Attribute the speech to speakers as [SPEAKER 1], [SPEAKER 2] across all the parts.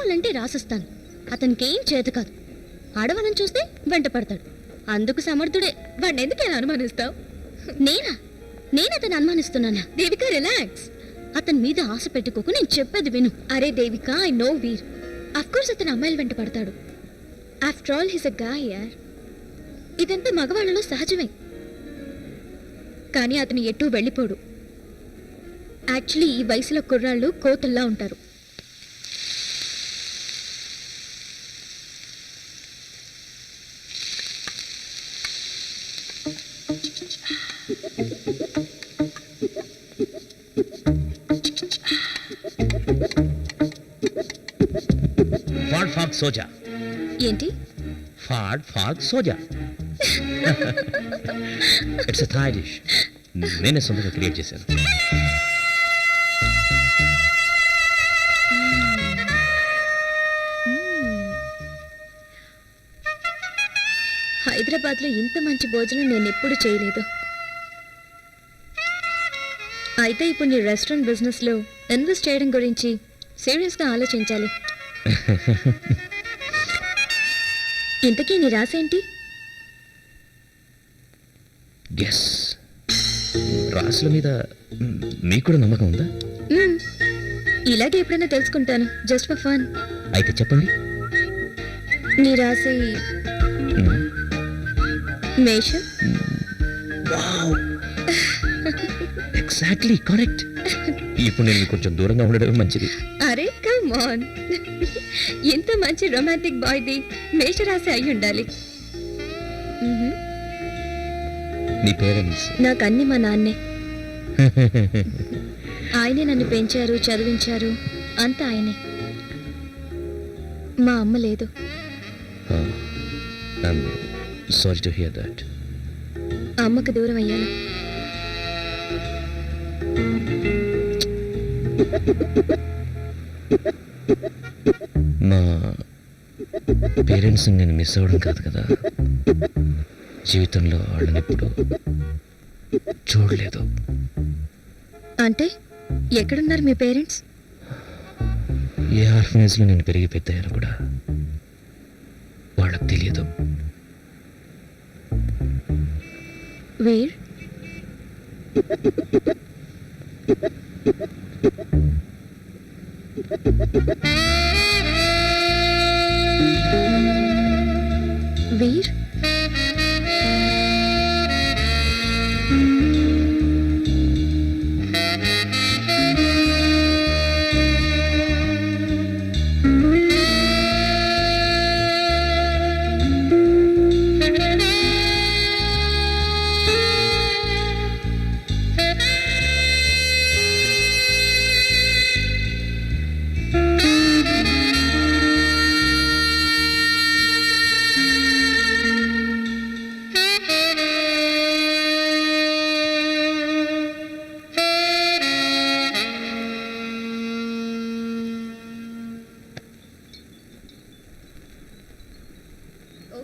[SPEAKER 1] కావాలంటే రాసిస్తాను. అతనికి ఏం చేత కాదు. ఆడవాళ్ళని చూస్తే వెంట పడతాడు. అందుకు సమర్థుడే.
[SPEAKER 2] వాడిని ఎందుకు ఎలా అనుమానిస్తావు?
[SPEAKER 1] నేనా? నేను అతను అనుమానిస్తున్నానా?
[SPEAKER 2] దేవిక రిలాక్స్
[SPEAKER 1] అతని మీద ఆశ పెట్టుకోకు నేను చెప్పేది విను.
[SPEAKER 2] అరే Devika I know Veer. Course అతను అమ్మాయిలు వెంట పడతాడు. After all his a guy యార్ ఇదంతా మగవాళ్ళలో సహజమే. కానీ అతను ఎటూ వెళ్ళిపోడు. యాక్చువల్లీ ఈ వయసులో కుర్రాళ్ళు కోతల్లా ఉంటారు.
[SPEAKER 3] ఫాడ్ ఫాగ్ సోజా
[SPEAKER 2] ఏంటి?
[SPEAKER 3] ఫాడ్ ఫాగ్ సోజా ఇట్స్ థాయ్ డిష్ నేనే సొంతంగా క్రియేట్ చేశాను.
[SPEAKER 2] హైదరాబాద్లో ఇంత మంచి భోజనం నేను ఎప్పుడు చేయలేదు. అయితే ఇప్పుడు నీ రెస్టారెంట్ బిజినెస్లో ఇన్వెస్ట్ చేయడం గురించి సీరియస్గా ఆలోచించాలి. ఇంతకీ నీ
[SPEAKER 3] గెస్ రాసుల మీద మీకు కూడా నమ్మకం ఉందా.
[SPEAKER 2] ఇలాగే ఎప్పుడైనా తెలుసుకుంటాను జస్ట్ ఫర్ ఫన్
[SPEAKER 3] అయితే చెప్పండి.
[SPEAKER 2] నీ రాశి
[SPEAKER 3] మ్,
[SPEAKER 2] మేషం?
[SPEAKER 3] వావ్. ఎగ్జాక్ట్లీ కరెక్ట్ ఇప్పుడు నేను కొంచెం దూరంగా ఉండడం మంచిది.
[SPEAKER 2] అరే కమ్ ఆన్ ఇంత మంచి రొమాంటిక్ బాయ్ది మేషరాశి అయి ఉండాలి.
[SPEAKER 3] నీ పేరెంట్స్.
[SPEAKER 2] నాకు అన్ని మా నాన్నే. ఆయనే నన్ను పెంచారు చదివించారు అంతా ఆయనే. మా అమ్మ లేదు.
[SPEAKER 3] సారీ టు హియర్ దట్
[SPEAKER 2] అమ్మకు దూరం అయ్యాను.
[SPEAKER 3] మా పేరెంట్స్ నేను మిస్ అవ్వడం కాదు కదా. జీవితంలో వాళ్ళని ఎప్పుడు చూడలేదు.
[SPEAKER 2] అంటే ఎక్కడున్నారు మీ పేరెంట్స్?
[SPEAKER 3] ఏ ఆర్ఫనేజ్లో నేను పెరిగి పెద్దయ్యాను కూడా వాళ్ళకి తెలియదు.
[SPEAKER 2] వీర్? వీర్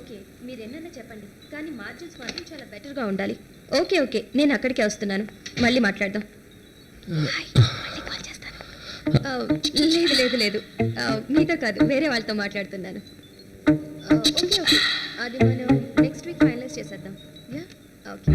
[SPEAKER 2] ఓకే మీరు ఎన్నైనా చెప్పండి. కానీ మార్జిన్స్ మాత్రం చాలా బెటర్గా ఉండాలి. ఓకే ఓకే నేను అక్కడికే వస్తున్నాను. మళ్ళీ మాట్లాడదాం. హాయ్, మళ్ళీ కాల్ చేస్తాను. ఆ, లేదు లేదు లేదు. ఆ, మీతో కాదు వేరే వాళ్ళతో మాట్లాడుతున్నాను. ఆ, ఓకే ఓకే. అది మనం నెక్స్ట్ వీక్ ఫైనలైజ్ చేసేద్దాం. యా? ఓకే.